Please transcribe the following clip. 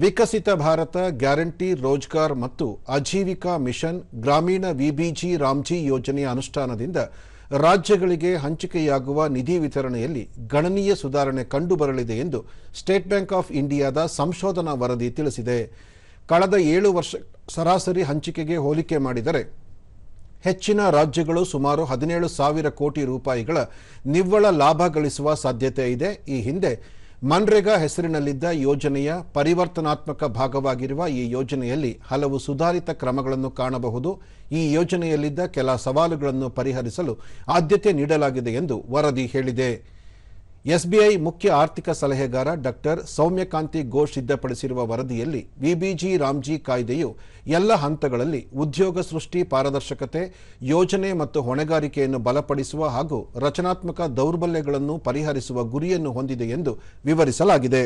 ವಿಕಸಿತ Bharat, guarantee Rozgar ಮತ್ತು Ajeevika mission Gramin VBG Ramji ಯೋಜನೆಯ ಅನುಷ್ಠಾನದಿಂದ ರಾಜ್ಯಗಳಿಗೆ ಹಂಚಿಕೆಯಾಗುವ ನಿಧಿ ವಿತರಣೆಯಲ್ಲಿ ಗಣನೀಯ ಸುಧಾರಣೆ ಕಂಡುಬರಲಿದೆ ಎಂದು ಸ್ಟೇಟ್ ಬ್ಯಾಂಕ್ ಆಫ್ ಇಂಡಿಯಾದ ಸಂಶೋಧನಾ ವರದಿ ತಿಳಿಸಿದೆ. ಕಳೆದ ಏಳು ವರ್ಷ ಸರಾಸರಿ ಹಂಚಿಕೆಗೆ ಹೋಲಿಕೆ ಮಾಡಿದರೆ ಹೆಚ್ಚಿನ ರಾಜ್ಯಗಳು ಸುಮಾರು ಹದಿನೇಳು ಸಾವಿರ ಕೋಟಿ ರೂಪಾಯಿಗಳ ನಿವ್ವಳ ಲಾಭ ಗಳಿಸುವ ಸಾಧ್ಯತೆ ಇದೆ. ಈ ಹಿಂದೆ ಮನ್ರೇಗಾ ಹೆಸರಿನಲ್ಲಿದ್ದ ಯೋಜನೆಯ ಪರಿವರ್ತನಾತ್ಮಕ ಭಾಗವಾಗಿರುವ ಈ ಯೋಜನೆಯಲ್ಲಿ ಹಲವು ಸುಧಾರಿತ ಕ್ರಮಗಳನ್ನು ಕಾಣಬಹುದು. ಈ ಯೋಜನೆಯಲ್ಲಿದ್ದ ಕೆಲ ಸವಾಲುಗಳನ್ನು ಪರಿಹರಿಸಲು ಆದ್ಯತೆ ನೀಡಲಾಗಿದೆ ಎಂದು ವರದಿ ಹೇಳಿದೆ. ಎಸ್ಬಿಐ ಮುಖ್ಯ ಆರ್ಥಿಕ ಸಲಹೆಗಾರ ಡಾಕ್ಟರ್ ಸೌಮ್ಯಕಾಂತಿ ಘೋಷ್ ಸಿದ್ಧಪಡಿಸಿರುವ ವರದಿಯಲ್ಲಿ ವಿಬಿಜಿ ರಾಮ್ಜಿ ಕಾಯ್ದೆಯು ಎಲ್ಲ ಹಂತಗಳಲ್ಲಿ ಉದ್ಯೋಗ ಸೃಷ್ಟಿ, ಪಾರದರ್ಶಕತೆ, ಯೋಜನೆ ಮತ್ತು ಹೊಣೆಗಾರಿಕೆಯನ್ನು ಬಲಪಡಿಸುವ ಹಾಗೂ ರಚನಾತ್ಮಕ ದೌರ್ಬಲ್ಯಗಳನ್ನು ಪರಿಹರಿಸುವ ಗುರಿಯನ್ನು ಹೊಂದಿದೆ ಎಂದು ವಿವರಿಸಲಾಗಿದೆ.